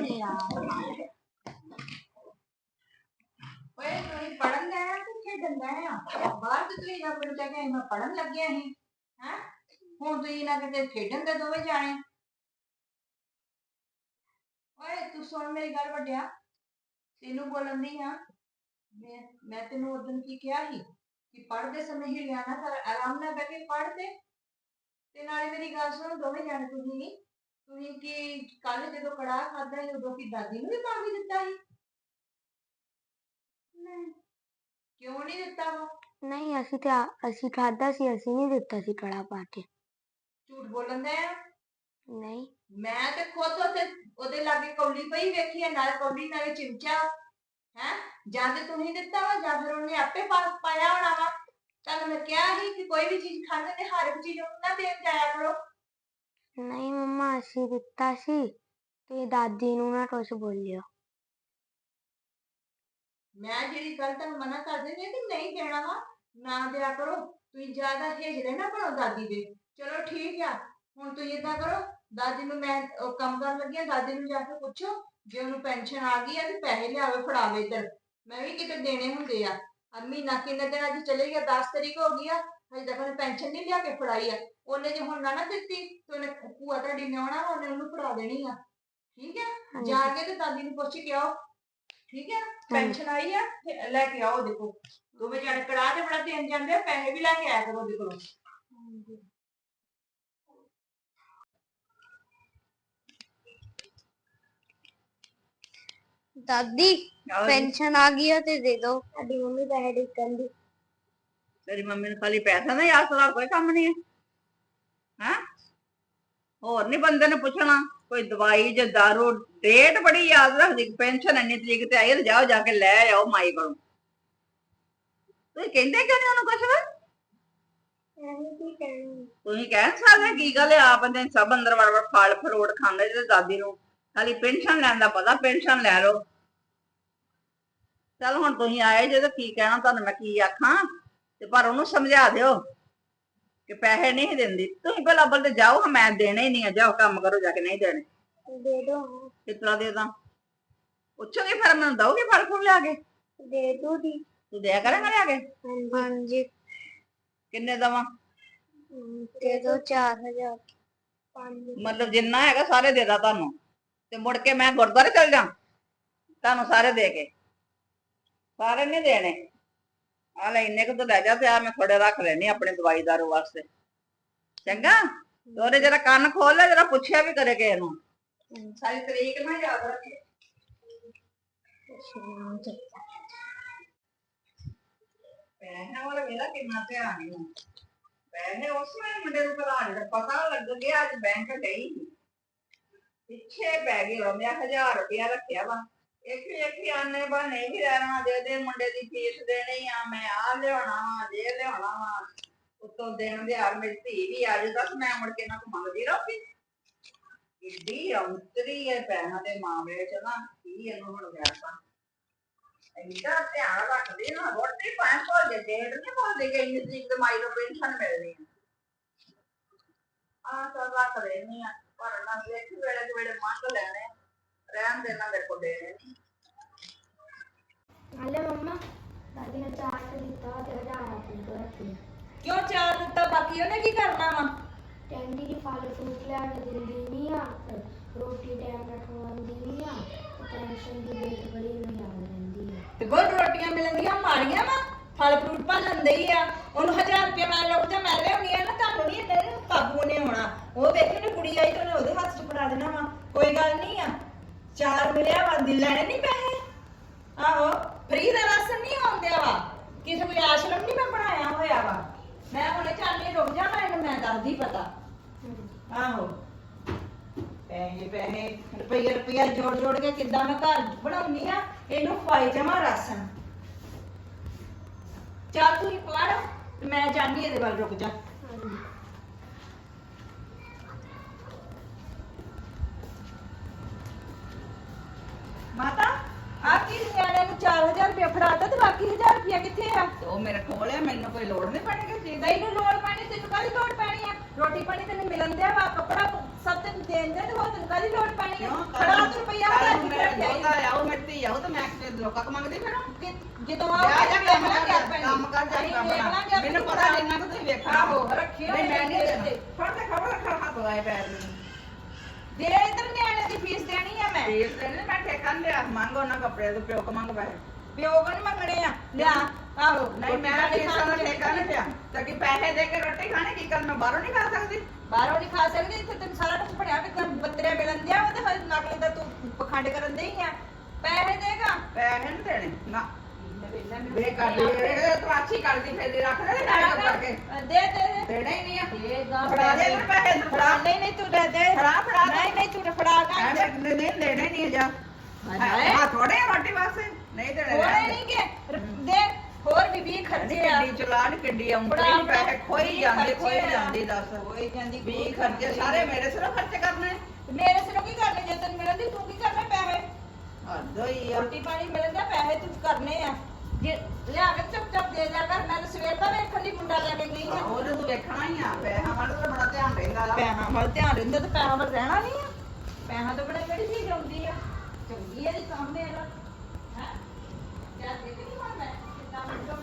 ਹੁੰਦੇ ਆ ਓਏ ਤੁਸੀਂ ਪੜਨ ਜਾਣਾ ਕਿ ਖੇਡਣ ਜਾਣਾ ਬਾਹਰ ਤੇ ਤੁਸੀਂ ਆਪਣੇ ਜਾ ਕੇ ਮੈਂ ਪੜਨ ਲੱਗਿਆ ਸੀ ਹੈ ਹੁਣ ਤੁਸੀਂ ਨਾ ਕਿਤੇ ਖੇਡਣ ਦੇ ਦੋਵੇਂ ਜਾਣੇ ਓਏ ਤੂੰ ਸੁਣ ਮੇਰੀ ਗੱਲ ਵੱਡਿਆ ਤੈਨੂੰ ਬੋਲਣ ਦੀ ਆ ਮੈਂ ਮੈਂ ਤੈਨੂੰ ਉਦੋਂ ਕੀ ਕਿਹਾ ਸੀ ਕਿ ਪੜ੍ਹਦੇ ਸਮੇਂ ਹੀ ਲਿਆ ਨਾ ਕਰ ਆਰਾਮ ਨਾਲ ਬਹਿ ਕੇ ਪੜ੍ਹ ਤੇ ਤੇ ਨਾਲੇ ਮੇਰੀ ਗੱਲ ਸੁਣ ਦੋਵੇਂ ਜਾਣੇ ਤੁਸੀਂ ਤੁਸੀਂ ਕੀ ਕੱਲ ਜਦੋਂ ਕੜਾਹ ਖਾਦਾ ਸੀ ਉਦੋਂ ਕੀ ਦਾਦੀ ਨੂੰ ਵੀ ਪਾ ਕੇ ਦਿੱਤਾ ਸੀ? ਨਹੀਂ। ਕਿਉਂ ਨਹੀਂ ਦਿੱਤਾ ਵਾ ਨਹੀਂ ਅਸੀਂ ਤੇ ਆ- ਅਸੀਂ ਖਾਦਾ ਸੀ ਅਸੀਂ ਨਹੀਂ ਦਿੱਤਾ ਸੀ ਕੜਾ ਪਾ ਕੇ। ਝੂਠ ਬੋਲਣ ਦਾ ਆ? ਨਹੀਂ। ਮੈਂ ਤੇ ਖੁਦ ਉਹਦੇ ਉਹਦੇ ਲਾਗੇ ਕੌਲੀ ਪਈ ਵੇਖੀ ਹੈ ਨਾਲ ਕੌਲੀ ਨਾਲੇ ਚਿਮਚਾ। ਹੈ? ਜਾਂ ਤੇ ਤੁਸੀਂ ਦਿੱਤਾ ਵਾ? ਜਾਂ ਫਿਰ ਉਹਨੇ ਆਪੇ ਪਾ- ਪਾਇਆ ਹੋਣਾ ਵਾ। ਤੁਹਾਨੂੰ ਮੈਂ ਕਿਹਾ ਸੀ ਕਿ ਕੋਈ ਵੀ ਚੀਜ਼ ਖਾਣੇ ਤੇ ਹਰ ਇੱਕ ਚੀਜ਼ ਉਹਨੂੰ ਨਾ ਦੇਣ ਜਾਇਆ ਕਰੋ। ਨਹੀਂ ਮੰਮਾ, ਅਸੀਂ ਦਿੱਤਾ ਸੀ ਤੇ ਦਾਦੀ ਨੂੰ ਨਾ ਕੁਛ ਬੋਲਿਓ। ਮੈਂ ਜਿਹੜੀ ਗੱਲ ਤੁਹਾਨੂੰ ਮਨਾ ਕਰ ਦਿੰਦੀ ਹਾਂ ਕਿ ਨਹੀਂ ਦੇਣਾ ਵਾ, ਨਾ ਦਿਆ ਕਰੋ। ਤੁਸੀਂ ਜ਼ਿਆਦਾ ਹੇਜਦੇ ਨਾ ਬਣੋ ਦਾਦੀ ਦੇ। ਚਲੋ ਠੀਕ ਆ, ਹੁਣ ਤੁਸੀਂ ਏਦਾਂ ਕਰੋ, ਦਾਦੀ ਨੂੰ ਮੈਂ ਉਹ ਕੰਮ ਕਰਨ ਲੱਗੀ ਆ ਦਾਦੀ ਨੂੰ ਜਾ ਕੇ ਪੁੱਛੋ, ਜੇ ਉਹਨੂੰ ਪੈਨਸ਼ਨ ਆ ਗਈ ਆ ਤੇ ਪੈਸੇ ਲਿਆਵੇ, ਫੜਾਵੇ ਇੱਧਰ। ਮੈਂ ਵੀ ਕਿਤੇ ਦੇਣੇ ਹੁੰਦੇ ਆ। ਆ ਮਹੀਨਾ ਕਿੰਨੇ ਦਿਨ ਅੱਜ ਚਲੇ ਗਿਆ 10 ਤਰੀਕ ਹੋ ਗਈ ਆ ਹਜੇ ਤੱਕ ਉਹਨੇ ਪੈਨਸ਼ਨ ਨਹੀਂ ਲਿਆ ਕੇ ਫੜਾਈ ਆ। ਉਹਨੇ ਜੇ ਹੁਣ ਨਾ ਨਾ ਦਿੱਤੀ ਤੇ ਉਹਨੇ ਭੂਆ ਤੁਹਾਡੀ ਨੇ ਆਉਣਾ ਉਹਨੇ ਉਹਨੂੰ ਫੜਾ ਦੇਣੀ ਆ। ਠੀਕ ਆ? ਹਾਂਜੀ। ਜਾ ਕੇ ਤੇ ਦਾਦੀ ਨੂੰ ਪੁੱਛ ਕੇ ਆਓ। ਠੀਕ ਆ? ਪੈਨਸ਼ਨ ਆਈ ਆ ਤੇ ਲੈ ਕੇ ਆਓ ਦੇਖੋ ਦੋਵੇਂ ਜਣੇ ਕੜਾਹ ਤੇ ਬੜਾ ਦੇਣ ਜਾਂਦੇ ਆ ਪੈਸੇ ਵੀ ਲੈ ਕੇ ਆਇਆ ਕਰੋ ਕੋਲੋਂ। ਦਾਦੀ ਪੈਨਸ਼ਨ ਆ ਗਈ ਹੈ ਤੇ ਦੇ ਦਿਓ ਸਾਡੀ ਮੰਮੀ ਪੈਸੇ ਡਿੱਕਣ ਦੀ ਤੇਰੀ ਮੰਮੀ ਨੂੰ ਖਾਲੀ ਪੈਸਾ ਦਾ ਯਾਦ ਕਰਾ ਕੋਈ ਕੰਮ ਨਹੀਂ ਹੈ। ਹੈਂ? ਹੋਰ ਨਹੀਂ ਬੰਦੇ ਨੇ ਪੁੱਛਣਾ, ਕੋਈ ਦਵਾਈ ਜਾਂ ਦਾਰੂ ਡੇਟ ਬੜੀ ਯਾਦ ਰੱਖਦੀ, ਪੈਨਸ਼ਨ ਇੰਨੀ ਤਰੀਕ ਤੇ ਆਈ ਤੇ ਜਾਓ, ਜਾ ਕੇ ਲੈ ਆਓ ਮਾਈ ਕੋਲੋਂ। ਤੁਸੀਂ ਕਹਿੰਦੇ ਕਿਉਂ ਨਹੀਂ ਉਹਨੂੰ ਕੁਛ? ਵੀ ਤੁਸੀਂ ਕਹਿ ਸਕਦੇ ਕੀ ਗੱਲ ਆ ਬੰਦੇ ਸਭ ਅੰਦਰ ਵੜ ਵੜ ਫਲ ਫਰੂਟ ਖਾਂਦੇ ਤੇ ਦਾਦੀ ਨੂੰ। ਖਾਲੀ ਪੈਨਸ਼ਨ ਲੈਣ ਦਾ ਪਤਾ, ਪੈਨਸ਼ਨ ਲੈ ਲਓ। ਚਲ ਹੁਣ ਤੁਸੀਂ ਆਏ ਜੇ ਤਾਂ ਕੀ ਕਹਿਣਾ, ਤੁਹਾਨੂੰ ਮੈਂ ਕੀ ਆਖਾਂ? ਤੇ ਪਰ ਉਹਨੂੰ ਸਮਝਾ ਦਿਓ ਕਿ ਪੈਸੇ ਨਹੀਂ ਦਿੰਦੀ। ਤੁਸੀਂ ਪਹਿਲਾਂ ਬਲ ਤੇ ਜਾਓ ਮੈਂ ਦੇਣੇ ਹੀ ਨਹੀਂ ਆ। ਜਾਓ ਕੰਮ ਕਰੋ ਜਾ ਕੇ ਨਹੀਂ ਦੇਣੇ। ਦੇ ਦਿਓ ਕਿਤਨਾ ਦੇ ਦਾਂ? ਪੁੱਛੋਗੇ ਫਿਰ ਮੈਨੂੰ ਦਓਗੇ ਫਲ ਫੁੱਲ ਲਿਆ ਕੇ? ਦੇ ਦੋ ਦੀ। ਤੂੰ ਦਿਆ ਕਰੇਂਗਾ ਲਿਆ ਕੇ? ਹਾਂਜੀ। ਕਿੰਨੇ ਦਵਾਂ? ਦੇ ਦੋ 4000 ਪੰਜ। ਮਤਲਬ ਜਿੰਨਾ ਹੈਗਾ ਸਾਰੇ ਦੇ ਦਾਂ ਤੁਹਾਨੂੰ। ਤੇ ਮੁੜ ਕੇ ਮੈਂ ਗੁਰਦੁਆਰੇ ਚਲ ਜਾ ਤੁਹਾਨੂੰ ਸਾਰੇ ਦੇ ਕੇ। ਸਾਰੇ ਨਹੀਂ ਦੇਣੇ। ਆ ਲੈ ਇੰਨੇ ਕੁ ਤਾਂ ਲੈ ਜਾ ਤੇ ਆ ਮੈਂ ਥੋੜੇ ਰੱਖ ਲੈਣੀ ਆਪਣੇ ਦਵਾਈ ਵਾਸਤੇ। ਚੰਗਾ? ਤੇ ਉਹਦੇ ਜਰਾ ਕੰਨ ਖੋਲ ਲੈ, ਜਰਾ ਪੁੱਛਿਆ ਵੀ ਕਰੇ ਕਿਸੇ ਨੂੰ। ਸਾਰੀ ਤਰੀਕ ਨਾ ਯਾਦ ਰੱਖੇ। ਪੈਸੇ ਵਾਲਾ ਮੇਰਾ ਕਿੰਨਾ ਧਿਆਨ ਹੈ ਪੈਸੇ ਉਸ ਵੇਲੇ ਮੁੰਡੇ ਨੂੰ ਘਲਾ ਜਿਹੜਾ ਪਤਾ ਲੱਗ ਗਿਆ ਅੱਜ ਬੈਂਕ ਗਈ। ਸੀ। ਪਿੱਛੇ ਪੈ ਗਈ ਉਹ 1000 ਰੁਪਇਆ ਰੱਖਿਆ ਵਾ। ਇੱਕ ਇੱਕ ਆਨੇ ਬਾ ਵੀ ਰਹਿਣਾ, ਦੇ ਦੇ ਮੁੰਡੇ ਦੀ ਫੀਸ ਦੇਣੀ ਆ, ਮੈਂ ਆ ਲਿਆਉਣਾ ਵਾ, ਜੇ ਲਿਆਉਣਾ ਵਾ, ਉਤੋਂ ਦੇਣ ਦੇ ਹਾਰ ਮੇਰੀ ਧੀ ਵੀ ਆ ਜੇ ਤੱਕ ਮੈਂ ਮੁੜ ਕੇ ਨਾ ਮੰਗਦੀ ਰਹੂਗੀ? ਇੱਡੀ ਅੰਤਰੀ ਹੈ ਪੈਣਾ ਦੇ ਮਾਮਲੇ ਚ ਨਾ, ਕੀ ਇਹਨੂੰ ਹੁਣ ਗਿਆ ਇੰਨਾ ਧਿਆਨ ਰੱਖਦੇ ਨਾ ਰੋਟੀ ਪਾਣ ਕੋਲ ਡੇਢ ਨਹੀਂ ਭੁੱਲਦੀ ਕਿ ਇੰਨੀ ਤਰੀਕ ਤੇ ਮਾਈ ਪੈਨਸ਼ਨ ਮਿਲਣੀ ਆ। ਆਹ ਤਾਂ ਰੱਖ ਲੈਣੀ ਆ, ਪਰ ਨਾ ਵੇਖ ਵੇਲੇ ਵੇਲੇ ਮੰਗ ਲੈਣੇ ਰਹਿਣ ਦੇ ਨਾ ਮੇਰੇ ਕੋਲ ਦੇਣੇ ਨੀ। ਹਲੇ ਮੰਮਾ ਦਾਦੀ ਨੇ ਚਾਰ ਤੇ ਦਿੱਤਾ ਤੇ ਹਜ਼ਾਰ ਆਪਣੀ ਕੋਲ ਰੱਖੀ ਕਿਉਂ ਚਾਰ ਦਿੱਤਾ ਬਾਕੀ ਉਹਨੇ ਕੀ ਕਰਨਾ ਵਾ ਕਹਿੰਦੀ ਕਿ ਫਲ ਫਰੂਟ ਲਿਆ ਕੇ ਦਿੰਦੀ ਨਹੀਂ ਆ ਰੋਟੀ ਟਾਈਮ ਨਾਲ ਖਵਾਉਂਦੀ ਨਹੀਂ ਆ ਟੈਨਸ਼ਨ ਦੀ ਡੇਟ ਬੜੀ ਨੂੰ ਯਾਦ ਰਹਿੰਦੀ ਆ ਤੇ ਗੁੱਡ ਰੋਟੀਆਂ ਮਿਲਣਗੀਆਂ ਮਾੜੀਆਂ ਵਾ ਫਲ ਫਰੂਟ ਭਾ ਲੈਂਦੇ ਹੀ ਆ ਉਹਨੂੰ 1000 ਰੁਪਏ ਮੈਂ ਲੋਕ ਤੇ ਮੈਂ ਲਿਆਉਣੀ ਆ ਨਾ ਤੁਹਾਨੂੰ ਨਹੀਂ ਇਹਨੇ ਕਾਬੂ ਨੇ ਆਉਣਾ ਉਹ ਵੇਖੇ ਨੇ ਕੁੜੀ ਆਈ ਤੇ ਉਹਨੇ ਉਹਦੇ ਹੱਥ 'ਚ ਫੜਾ ਦੇਣਾ ਵਾ ਕੋਈ ਗੱਲ ਨਹੀਂ ਆ ਚਾਰ ਮਿਲਿਆ ਵਾ ਦਿਲ ਲੈਣੇ ਨਹੀਂ ਪੈਸੇ। ਆਹੋ, ਫਰੀ ਦਾ ਰਾਸ਼ਨ ਨਹੀਂ ਆਉਂਦਿਆ ਵਾ। ਕਿਸੇ ਕੋਈ ਆਸ਼ਰਮ ਨਹੀਂ ਮੈਂ ਬਣਾਇਆ ਹੋਇਆ ਵਾ। ਮੈਂ ਹੁਣੇ ਚਾਹਨੀ ਰੁਕ ਜਾ ਇਹਨੂੰ ਮੈਂ ਦੱਸਦੀ ਪਤਾ। ਆਹੋ। ਪੈਸੇ ਪੈਸੇ, ਰੁਪਈਆ ਰੁਪਈਆ ਜੋੜ ਜੋੜ ਕੇ ਕਿੱਦਾਂ ਮੈਂ ਘਰ ਬਣਾਉਣੀ ਆ, ਇਹਨੂੰ ਖਵਾਈ ਜਾਵਾਂ ਰਾਸ਼ਨ। ਚੱਲ ਤੂੰ ਹੀ ਪੜ ਮੈਂ ਜਾਣੀ ਇਹਦੇ ਵੱਲ ਰੁਕ ਜਾ। 4000 ਰੁਪਏ ਫੜਾਤਾ ਤੇ ਬਾਕੀ 1000 ਰੁਪਏ ਕਿੱਥੇ ਆ? ਤੇ ਉਹ ਮੇਰੇ ਕੋਲ ਹੈ ਮੈਨੂੰ ਕੋਈ ਲੋੜ ਨਹੀਂ ਪੈਣੀ ਕਿ ਚੀਜ਼ ਦੀ। ਤੈਨੂੰ ਲੋੜ ਪੈਣੀ ਤੈਨੂੰ ਕਾਹਦੀ ਲੋੜ ਪੈਣੀ ਆ? ਰੋਟੀ ਪਾਣੀ ਤੈਨੂੰ ਮਿਲਣ ਦਿਆ ਵਾ ਕੱਪੜਾ ਸਭ ਤੈਨੂੰ ਦੇਣ ਦੇ ਤੇ ਹੋਰ ਤੈਨੂੰ ਕਾਹਦੀ ਲੋੜ ਪੈਣੀ ਆ? ਖੜਾ ਤੂੰ ਰੁਪਈਆ ਨੂੰ ਕਿੱਥੇ ਮੇਰਾ ਦੋਤਾ ਰੱਖਿਆ ਆਉ ਮਿੱਟੀ ਆਉ ਤੇ ਮੈਂ ਕਿਤੇ ਲੋਕਾਂ ਕੋ ਮੰਗਦੀ ਫਿਰ। ਕਿ ਜਦੋਂ ਆ ਕੰਮ ਕਰ ਕੰਮ ਕਰ ਜਾ ਕੰਮ ਮੈਨੂੰ ਪਤਾ ਜਿੰਨਾ ਕੁ ਤੁਸੀਂ ਵੇਖਣਾ ਆਹੋ, ਰੱਖਿਓ ਮੈਂ ਨਹੀਂ ਤੇ। ਫੜ ਤੇ ਖਬਰ ਰੱਖ ਹੱਥ ਲਾਏ ਪੈਰ ਨੂੰ। ਦੇ ਇਧਰ ਨਿਆਣੇ ਦੀ ਫੀਸ ਦੇਣੀ ਆ ਮੈਂ। ਫੀਸ ਦੇਣੇ ਮੈਂ ਠੇਕਾ ਨੀ ਲਿਆ। ਮੰਗ ਉਹਨਾਂ ਕੱਪੜੇ ਤੋਂ ਪਿਓ ਕੋ ਮੰਗ ਪੈਸੇ। ਪਿਓ ਕੋ ਨੀ ਮੰਗਣੇ ਆ। ਲਿਆ ਆਹੋ ਨਹੀਂ ਮੈਂ ਫੀਸਾਂ ਦਾ ਠੇਕਾ ਨਹੀਂ ਪਿਆ। ਤਾਂ ਕਿ ਪੈਸੇ ਦੇ ਕੇ ਰੋਟੀ ਖਾਣੇ ਕੀ ਕਰ ਮੈਂ ਬਾਹਰੋਂ ਨਹੀਂ ਖਾ ਸਕਦੀ? ਬਾਹਰੋਂ ਨਹੀਂ ਖਾ ਸਕਦੀ ਇੱਥੇ ਤੈਨੂੰ ਸਾਰਾ ਕੁਝ ਬਣਿਆ ਵੀ ਤੈਨੂੰ ਬੱਤਰੇ ਮਿਲਣ ਦਿਆ ਉਹ ਤੇ ਹਰ ਨਕਲ ਦਾ ਤੂੰ ਪਖੰਡ ਕਰਨ ਦੇ ਹੀ ਆ। ਪੈਸੇ ਦੇਗਾ। ਪੈਸੇ ਨਹੀਂ ਦੇਣੇ ਨਾ। ਵੇ ਕਰ ਦੇ। ਤਰਾਚੀ ਕਰਦੀ ਫੇਰ ਰੱਖ ਦੇ ਨਾਲ ਕਰਕੇ ਦੇ ਦੇ ਦੇ। ਦੇਣੇ ਹੀ ਨਹੀਂ ਆ। ਫੜਾ ਦੇ ਨਾ ਪੈਸੇ ਫੜਾ। ਨਹੀਂ ਨਹੀਂ ਤੂੰ ਦੇ ਦੇ। ਫੜਾ ਫੜਾ। ਨਹੀਂ ਨਹੀਂ ਤੂੰ ਫੜਾ ਗਾ ਨਹੀਂ ਨਹੀਂ ਦੇਣੇ ਨਹੀਂ ਜਾ। ਹਾਂ ਥੋੜੇ ਰੋਟੀ ਵਾਸਤੇ। ਨਹੀਂ ਦੇਣੇ। ਦੇ। ਨਹੀਂ ਕਿ ਦੇ। ਹੋਰ ਵੀ ਵੀ ਖਰਚੇ ਆ। ਕਿੱਡੀ ਚਲਾਨ ਕਿੱਡੀ ਆਉਂਦੀ ਪੈਸੇ ਖੋਈ ਜਾਂਦੇ ਖੋਈ। ਜਾਂਦੀ ਦੱਸ। ਹੋਈ ਜਾਂਦੀ ਵੀ ਖਰਚੇ ਸਾਰੇ ਮੇਰੇ ਸਿਰੋਂ ਖਰਚ ਕਰਨੇ। ਮੇਰੇ ਸਿਰੋਂ ਕੀ ਕਰਨੇ? ਜੇ ਤੈਨੂੰ ਮਿਲਣਦੀ ਤੂੰ ਕੀ ਕਰਨਾ ਪੈਸੇ? ਹੱਦ ਹੋਈ ਆ। ਰੋਟੀ ਪਾਣੀ ਮਿਲਦਾ ਪੈਸੇ ਤੂੰ ਕਰਨੇ ਆ। ਜੇ ਲਿਆ ਕੇ ਚੱਪ ਚੱਪ ਦੇ ਦਿਆ ਕਰ ਮੈਂ ਤਾਂ ਸਵੇਰ ਦਾ ਵੇਖਣ ਦੀ ਮੁੰਡਾ ਲੈ ਕੇ ਗਈ ਆ ਉਹ ਤੂੰ ਵੇਖਣਾ ਹੀ ਆ ਪੈਸਾ ਵੱਲ ਤਾਂ ਬੜਾ ਧਿਆਨ ਰਹਿੰਦਾ ਵਾ। ਪੈਸਾ ਵੱਲ ਧਿਆਨ ਰਹਿੰਦਾ ਤੇ ਪੈਸਾ ਵੱਲ ਰਹਿਣਾ ਨਹੀਂ ਆ। ਪੈਸਾ ਤਾਂ ਬੜਾ ਕਿਹੜੀ ਚੀਜ਼ ਆਉਂਦੀ ਆ? ਚੰਗੀ ਆ ਜੀ ਸਾਹਮਣੇ ਵਾਲਾ ਹੈ? ਕਿਆ ਦੇਖ ਮੈਂ ਕਿੱਦਾਂ ਮਿੰਟੋ